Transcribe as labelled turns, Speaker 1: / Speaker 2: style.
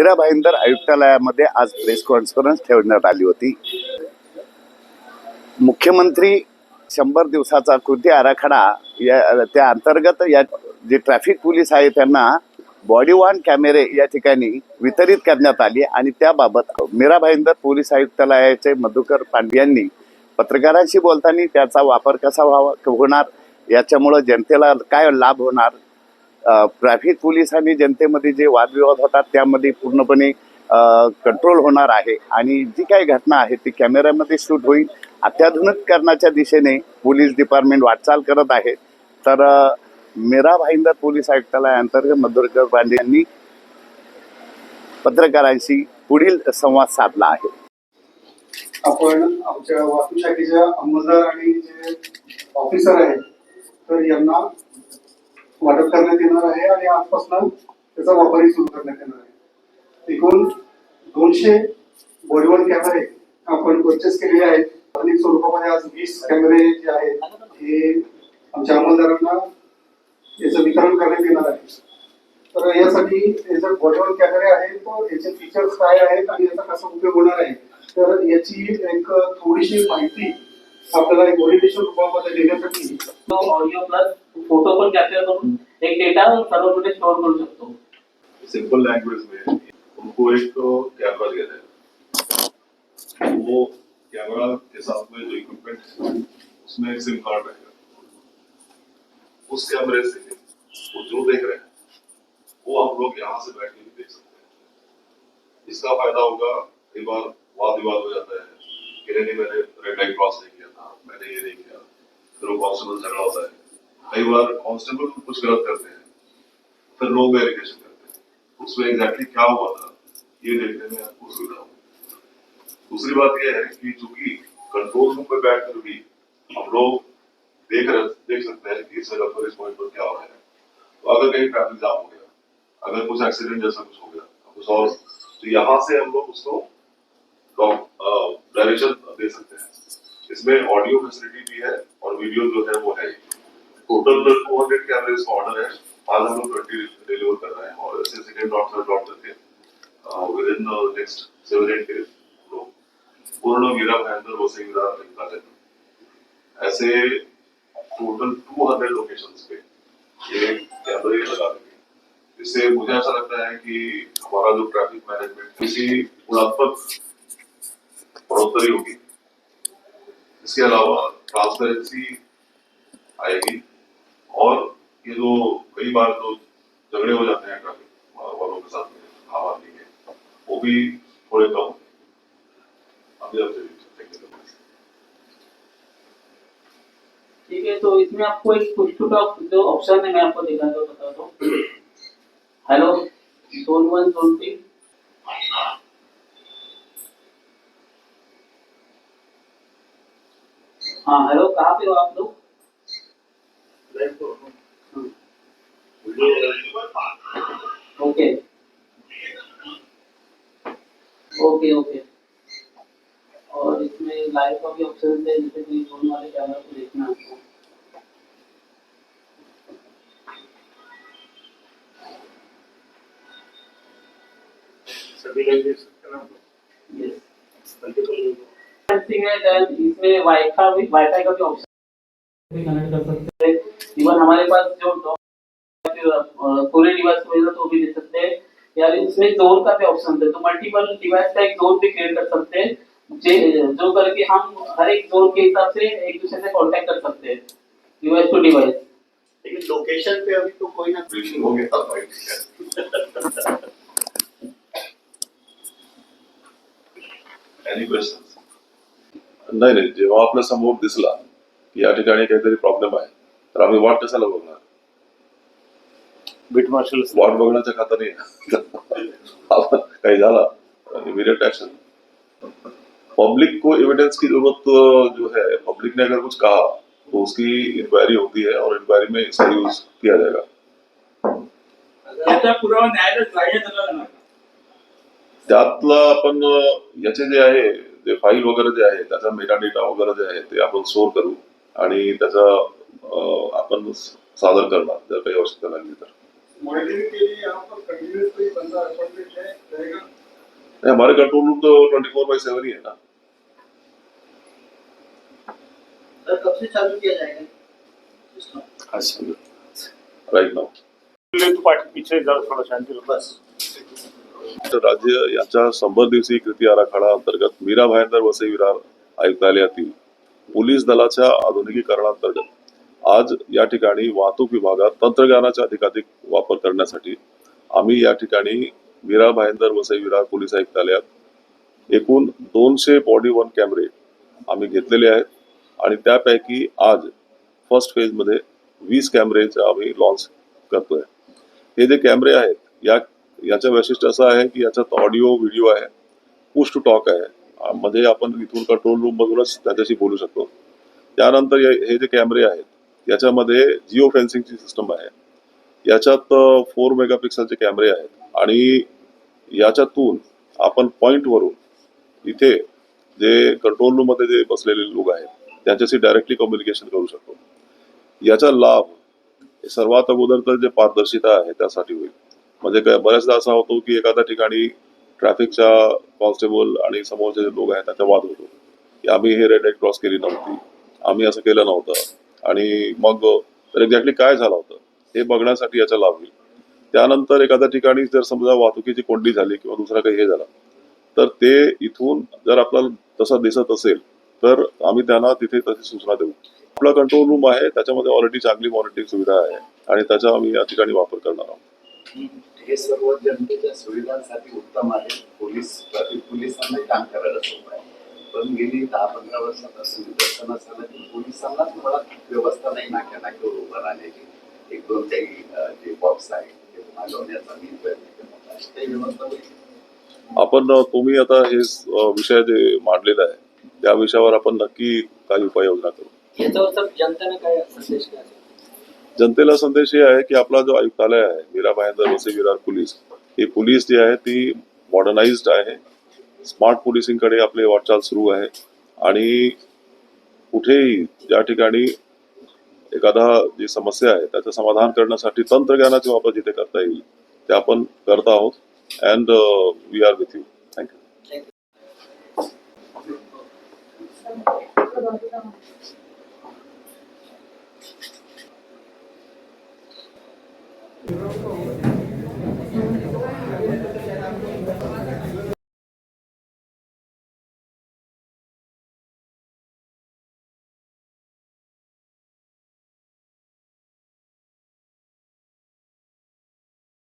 Speaker 1: मीरा भाईंदर आयुक्तालयामध्ये आज press conference ठेवण्यात आली होती. मुख्यमंत्री शंभर दिवसाचा कृती आराखडा या त्या अंतर्गत या जे ट्रॅफिक पोलीस आहे त्यांना बॉडी वॉन कॅमेरे या ठिकाणी वितरित करण्यात आली आणि त्याबाबत मीरा भाईंदर पोलीस आयुक्तालयाचे मधुकर पांडे यांनी पत्रकारांशी बोलताना त्याचा वापर कसा व्हावा होणार याच्यामुळं जनतेला काय लाभ होणार ट्रॅफिक पोलीस आणि जनतेमध्ये जे वादविवाद होतात त्यामध्ये पूर्णपणे कंट्रोल होणार आहे. आणि जी काही घटना आहे ती कॅमेऱ्यामध्ये शूट होईल. अत्याधुनिकरणाच्या दिशेने पोलीस डिपार्टमेंट वाटचाल करत आहे. तर मेरा मीरा भाईंदर पोलीस आयुक्तालयाअंतर्गत मधुरकर पांडे यांनी पत्रकारांशी पुढील संवाद साधला आहे.
Speaker 2: आपण आमच्या वाहतूक शाखेच्या अंमलदार आणि जे ऑफिसर आहेत तर यांना वाटप करण्यात येणार आहे आणि आजपासून त्याचा वापरही सुरू करण्यात येणार आहे. एकूण दोनशे बॉडीवर कॅमेरे आपण परचेस केलेले आहेत. अनेक स्वरूपामध्ये आज वीस कॅमेरे जे आहेत हे आमच्या अंमलदारांना याचं वितरण करण्यात येणार आहे. तर यासाठी याचा बॉडीवर कॅमेरे आहेत तर याचे फीचर्स काय आहेत आणि याचा कसा उपयोग होणार आहे? तर याची एक थोडीशी माहिती आपल्याला एक ओरिएंटेशन रूपामध्ये देण्यासाठी
Speaker 3: तो ऑडिओ प्लस फ़ोटो पण कॅप्चर करून एक डेटा सर्व कुठे स्टोअर करू शकतो
Speaker 4: सिंपल लैंग्वेज में उनको एक तो कैमरा दिया जाएगा वो कैमरा के साथ में जो इक्विपमेंट उसमें एक सिम कार्ड रहेगा। उस कैमरे से वो जो देख रहे हैं वो हम लोग यहाँ से बैठ के भी देख सकते हैं। इसका फ़ायदा होगा कई बार वाद विवाद हो जाता है। कि नहीं मैंने रेड लाइट क्रॉस नहीं मैंने ये नहीं किया फिर वो कांस्टेबल झगड़ा होता है। कई बार कांस्टेबल कुछ गलत करते हैं। फिर लोग वेरिफिकेशन करते हैं। उसमें एग्जैक्टली क्या हुआ था, ये देखने में आपको सुविधा होगी। दूसरी बात यह है कि चूँकि कंट्रोल रूम पे बैठ कर भी हम लोग देख रहे, देख सकते हैं कि इस जगह पर, इस पॉइंट पर क्या हो रहा है। तो अगर कहीं ट्रैफ़िक जाम हो गया, अगर कुछ एक्सीडेंट जैसा कुछ हो गया कुछ और। तो यहाँ से हम लोग उसको डायरेक्शन दे सकते हैं। इसमें ऑडियो फैसिलिटी भी है और वीडियो जो है वो है ही। टोटल टू हंड्रेड का ऑर्डर है। आज हम लोग ट्वेंटी डिलीवर कर रहे हैं और ऐसे सेकेंड डॉट थर्ड डॉट करके within next seven eight days लोग पूर्ण गिरा भयंकर वसे गिरा निकाले ऐसे टोटल टू हंड्रेड लोकेशन पे ये कैमरे लगा देंगे। इससे मुझे ऐसा लगता है कि हमारा जो ट्रैफ़िक मैनेजमेंट किसी गुणात्मक बढ़ोतरी होगी। इसके अलावा ट्रांसपेरेंसी आएगी और ये जो कई बार जो झगड़े हो जाते हैं ट्रैफिक वालों के साथ में आम आदमी के। वो भी थोड़े कम होंगे अभी आपसे
Speaker 3: ठीक है तो इसमें आपको एक पुश टू टॉक जो ऑप्शन है मैं आपको दिखा दो बता दो hello zone one zone three हाँ हेलो कहाँ पे हो आप लोग? ओके ओके ओके और इसमें लाइव का भी ऑप्शन है जैसे कोई जोन वाले कैमरा को देखना है आपको।
Speaker 5: सभी लैंग्वेज का नाम
Speaker 3: यस
Speaker 5: मल्टीपल
Speaker 3: है। देन इसमें वाईफाई वाईफाई का भी ऑप्शन भी कनेक्ट कर सकते हैं। इवन हमारे पास जो पूरे डिवाइस को तो भी दे सकते हैं। यार इसमें जोन का भी ऑप्शन है तो मल्टीपल डिवाइस का एक जोन भी क्रिएट कर सकते हैं। जो करके हम हर एक जोन के हिसाब से एक दूसरे से कांटेक्ट कर सकते हैं डिवाइस टू डिवाइस
Speaker 5: लेकिन लोकेशन पे अभी तो कोई ना
Speaker 4: हो गया
Speaker 6: नाही नाही जेव्हा आपल्यासमोर दिसला की या ठिकाणी काहीतरी प्रॉब्लेम आहे तर आम्ही वाट कशाला बघणार?
Speaker 1: बीट मार्शल
Speaker 6: वाट बघण्याच्या खात्याने आपण काही झाला इमीडिएट एक्शन पब्लिक को एविडेंस की जरूरत जो है पब्लिक ने अगर कुछ कहा तो उसकी इंक्वायरी होती है और इंक्वायरी में इसका यूज किया जाएगा. त्यातला आपण याचे जे आहे जे फाईल वगैरे जे आहे त्याचा मेटा डेटा वगैरे जे आहे ते आपण स्टोअर करू आणि त्याचा आपण सादर करणार जर काही आवश्यकता लागली तर.
Speaker 4: नहीं, हमारे कंट्रोल रूम तो ट्वेंटी फोर बाई सेवन ही है ना.
Speaker 7: कब से चालू किया जाएगा? सिस्टम
Speaker 4: राईट नाव
Speaker 7: तू पाठी पीछे जरा थोड़ा शांति बस।
Speaker 4: राज्य याच्या शंभर दिवसीय कृती आराखडा अंतर्गत मीरा भायंदर वसई विरार आयुक्तालयातील पोलीस दलाच्या आधुनिकीकरणांतर्गत आज या ठिकाणी वाहतूक विभागात तंत्रज्ञानाचा अधिकाधिक वापर करण्यासाठी आम्ही या ठिकाणी मीरा भायंदर वसई विरार पोलीस आयुक्तालयात एकूण दोनशे बॉडी वन कॅमेरे आम्ही घेतलेले आहेत आणि त्यापैकी आज फर्स्ट फेजमध्ये वीस कॅमेरेचा आम्ही लॉन्च करतोय. हे जे कॅमेरे आहेत या याचं वैशिष्ट्य असं आहे की याच्यात ऑडिओ व्हिडिओ आहे पुश टू टॉक आहे. मध्ये म्हणजे आपण इथून कंट्रोल रूम मधूनच त्याच्याशी बोलू शकतो. त्यानंतर हे जे कॅमेरे आहेत याच्यामध्ये जिओ फेन्सिंगची सिस्टम आहे. याच्यात फोर मेगापिक्सलचे कॅमेरे आहेत. आणि याच्यातून आपण पॉईंटवरून इथे जे कंट्रोल रूममध्ये जे बसलेले लोक आहेत त्यांच्याशी डायरेक्टली कम्युनिकेशन करू शकतो. याचा लाभ सर्वात अगोदर तर जे पारदर्शिता आहे त्यासाठी होईल. म्हणजे काय बऱ्याचदा असा होतो की एखाद्या ठिकाणी ट्रॅफिकच्या कॉन्स्टेबल आणि समोरचे जे लोक आहेत त्याचा वाद होतो. की आम्ही हे रेड लाइट क्रॉस केली नव्हती. आम्ही असं केलं नव्हतं. आणि मग तर एक्झॅक्टली काय झालं होतं? हे बघण्यासाठी याचा लाभ होईल. त्यानंतर एखाद्या ठिकाणी जर समजा वाहतुकीची कोंडी झाली किंवा दुसरा काही हे झाला तर ते इथून जर आपल्याला तसं दिसत असेल तर आम्ही त्यांना तिथे तशी सूचना देऊ. आपला कंट्रोल रूम आहे त्याच्यामध्ये ऑलरेडी चांगली मॉनिटरिंग सुविधा आहे आणि त्याचा आम्ही या ठिकाणी वापर करणार आहोत.
Speaker 1: हे सर्व जनतेच्या सुविधांसाठी उत्तम आहे. पोलीस ट्रॅफिक पोलिसांना काम करायला सोपं आहे. पण गेली दहा पंधरा वर्षात असं निदर्शन असताना की पोलिसांनाच मुळात व्यवस्था नाही नाक्या नाक्यावर उभं राहण्याची एक दोन काही जे बॉक्स आहे ते मागवण्याचा मी प्रयत्न आहे ते व्यवस्था होईल?
Speaker 4: आपण तुम्ही आता हे विषय जे मांडलेला आहे त्या विषयावर आपण नक्की काही उपाययोजना करू.
Speaker 3: याच्यावर जनतेने काय संदेश द्यायचा?
Speaker 4: जनतेला संदेश हे आहे की आपला जो आयुक्तालय आहे मीरा भायंदर वसे विरार पोलीस ही पोलीस जी आहे ती मॉडर्नाइज आहे. स्मार्ट पोलिसिंगकडे आपले वाटचाल सुरू आहे. आणि कुठेही ज्या ठिकाणी एखादा जी समस्या आहे त्याचं समाधान करण्यासाठी तंत्रज्ञानाचा वापर जिथे करता येईल ते आपण करत आहोत. And we are with you thank you
Speaker 8: Não, não.